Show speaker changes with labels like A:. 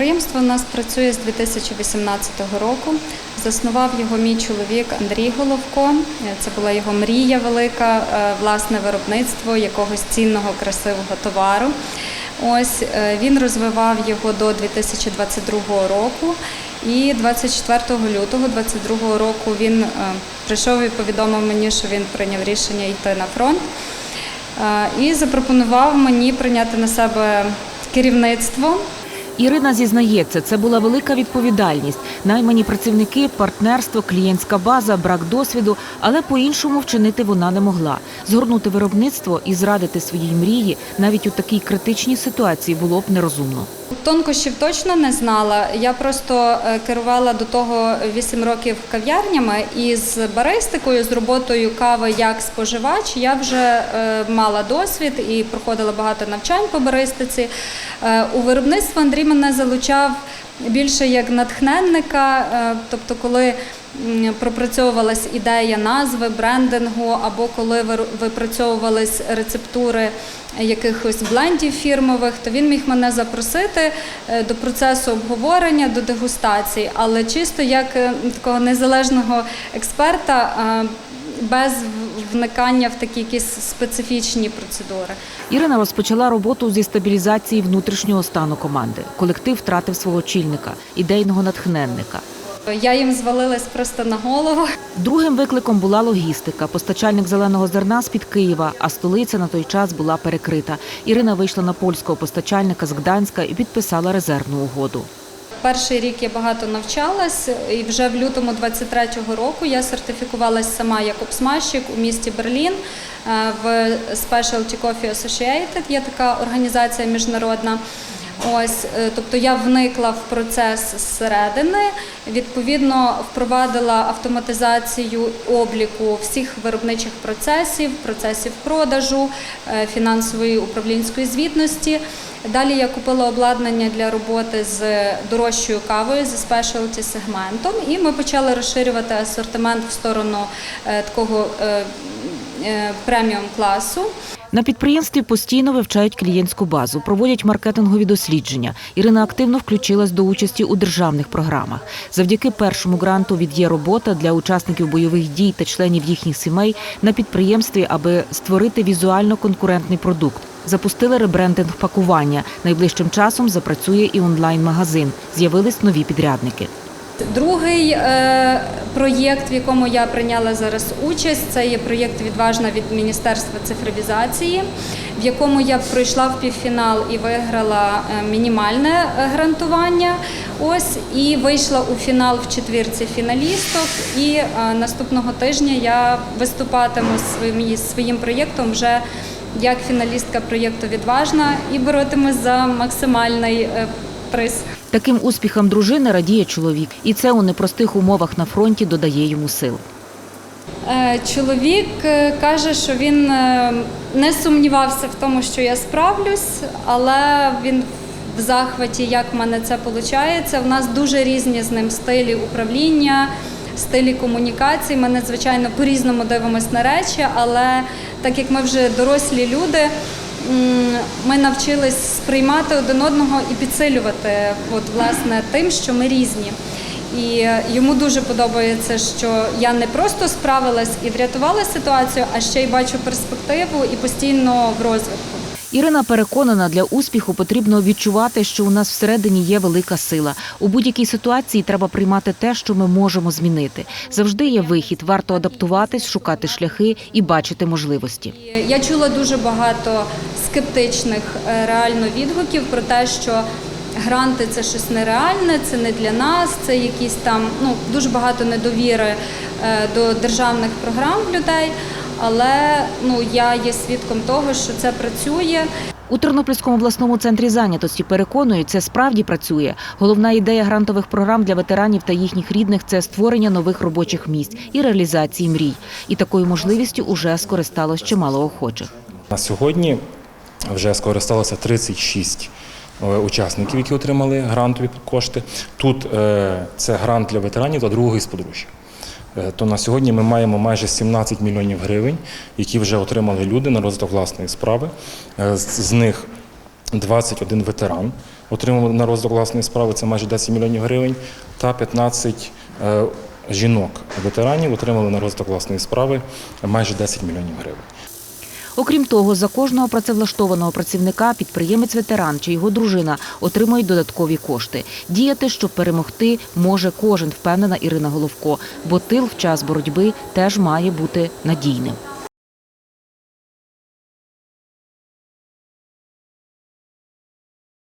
A: Підприємство у нас працює з 2018 року. Заснував його мій чоловік Андрій Головко. Це була його мрія велика, е, власне виробництво якогось цінного, красивого товару. Ось е, він розвивав його до 2022 року. І 24 лютого 2022 року він е, прийшов і повідомив мені, що він прийняв рішення йти на фронт. І запропонував мені прийняти на себе керівництво
B: Ірина зізнається, це була велика відповідальність. Наймані працівники, партнерство, клієнтська база, брак досвіду, але по-іншому вчинити вона не могла. Згорнути виробництво і зрадити своїй мрії навіть у такій критичній ситуації було б нерозумно.
A: Тонкощів точно не знала. Я просто е, керувала до того 8 років кав'ярнями і з баристикою, з роботою кави як споживач. Я вже е, мала досвід і проходила багато навчань по баристиці. Е, У виробництво Андрій мене залучав більше як натхненника, е, тобто коли пропрацьовувалась ідея назви, брендингу, або коли випрацьовувались рецептури якихось блендів фірмових, то він міг мене запросити е, до процесу обговорення, до дегустації, але чисто як е, такого незалежного експерта. Без вникання в такі якісь специфічні процедури.
B: Ірина розпочала роботу зі стабілізації внутрішнього стану команди. Колектив втратив свого очільника, ідейного натхненника.
A: Я їм звалилась просто на голову.
B: Другим викликом була логістика. Постачальник зеленого зерна з під Києва, а столиця на той час була перекрита. Ірина вийшла на польського постачальника з Гданська і підписала резервну угоду.
A: Перший рік я багато навчалась, і вже в лютому 23-го року я сертифікувалась сама як обсмажчик у місті Берлін е, в Specialty Coffee Associated, є така організація міжнародна. Ось, е, тобто я вникла в процес зсередини, відповідно впровадила автоматизацію обліку всіх виробничих процесів, процесів продажу, е, фінансової управлінської звітності. Далі я купила обладнання для роботи з дорожчою кавою, зі спешалті сегментом, і ми почали розширювати асортимент в сторону е, такого е, е, преміум класу.
B: На підприємстві постійно вивчають клієнтську базу, проводять маркетингові дослідження. Ірина активно включилась до участі у державних програмах. Завдяки першому гранту від є робота для учасників бойових дій та членів їхніх сімей на підприємстві, аби створити візуально конкурентний продукт. Запустили ребрендинг пакування. Найближчим часом запрацює і онлайн-магазин. З'явились нові підрядники.
A: Другий е, проєкт, в якому я прийняла зараз участь, це є проєкт Відважна від Міністерства цифровізації, в якому я пройшла в півфінал і виграла е, мінімальне е, грантування. Ось і вийшла у фінал в четвірці фіналісток. І наступного тижня я виступатиму своїм проєктом вже як фіналістка проєкту Відважна і боротимусь за максимальний е, приз.
B: Таким успіхам дружини радіє чоловік, і це у непростих умовах на фронті додає йому сил.
A: Е, Чоловік е, каже, що він не сумнівався в тому, що я справлюсь, але він в захваті, як в мене це виходить. У нас дуже різні з ним стилі управління, стилі комунікації. Ми надзвичайно по-різному дивимося на речі, але так як ми вже дорослі люди, ми навчились сприймати один одного і підсилювати от, власне, тим, що ми різні. І е, йому дуже подобається, що я не просто справилась і врятувала ситуацію, а ще й бачу перспективу і постійно в розвитку.
B: Ірина переконана, для успіху потрібно відчувати, що у нас всередині є велика сила. У будь-якій ситуації треба приймати те, що ми можемо змінити. Завжди є вихід, варто адаптуватись, шукати шляхи і бачити можливості.
A: Я чула дуже багато скептичних е, реально відгуків про те, що гранти це щось нереальне, це не для нас, це якісь там ну дуже багато недовіри е, до державних програм людей. Але ну я є свідком того, що це працює.
B: У Тернопільському обласному центрі зайнятості переконують, це справді працює. Головна ідея грантових програм для ветеранів та їхніх рідних це створення нових робочих місць і реалізації мрій. І такою можливістю уже скористалось чимало охочих.
C: На сьогодні вже скористалося 36 е, учасників, які отримали грантові кошти. Тут е, це грант для ветеранів та другого з подружжя. Е, То на сьогодні ми маємо майже 17 мільйонів гривень, які вже отримали люди на розвиток власної справи. Е, з- них 21 ветеран отримали на розвиток власної справи це майже 10 мільйонів гривень, та 15 е, жінок ветеранів отримали на розвиток власної справи майже 10 мільйонів гривень.
B: Окрім того, за кожного працевлаштованого працівника підприємець-ветеран чи його дружина отримують додаткові кошти. Діяти, щоб перемогти, може кожен, впевнена Ірина Головко, бо тил в час боротьби теж має бути надійним.